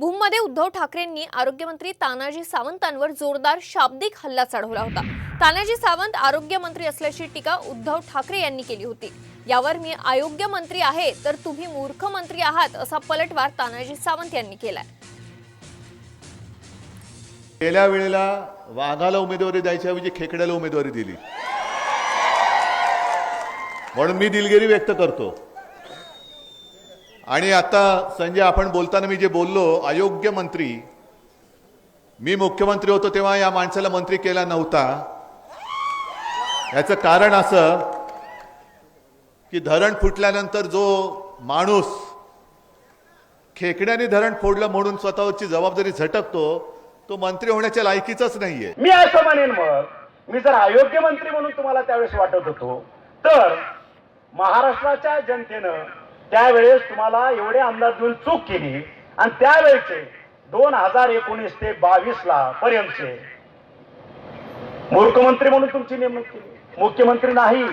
भूममध्ये उद्धव ठाकरेंनी आरोग्यमंत्री तानाजी सावंतांवर जोरदार शाब्दिक हल्ला चढवला होता. तानाजी सावंत आरोग्यमंत्री असल्याची टीका उद्धव ठाकरे यांनी केली होती. यावर मी आयोग्य मंत्री आहे तर तुम्ही मूर्ख मंत्री आहात असा पलटवार तानाजी सावंत यांनी केलाय. गेल्या वेळेला वाघाला उमेदवारी द्यायच्याऐवजी खेकड्याला उमेदवारी दिली. म्हणून मी दिलगिरी व्यक्त करतो. आणि आता संजय आपण बोलताना मी जे बोललो अयोग्य मंत्री. मी मुख्यमंत्री होतो तेव्हा या माणसाला मंत्री केला नव्हता. याचं कारण असं की धरण फुटल्यानंतर जो माणूस खेकड्याने धरण फोडलं म्हणून स्वतःची जबाबदारी झटकतो तो मंत्री होण्याच्या लायकीचाच नाहीये. मी असं म्हणेन मग मी जर अयोग्य मंत्री म्हणून तुम्हाला त्यावेळेस वाटत होतो तर महाराष्ट्राच्या जनतेनं त्यावेळेस तुम्हाला एवढे अंदाज देऊन चूक केली. आणि त्यावेळेचे दोन हजार एकोणीस ते बावीस ला पर्यंतचे. मुख्यमंत्री म्हणून तुमची नेमणूक केली. मुख्यमंत्री नाही.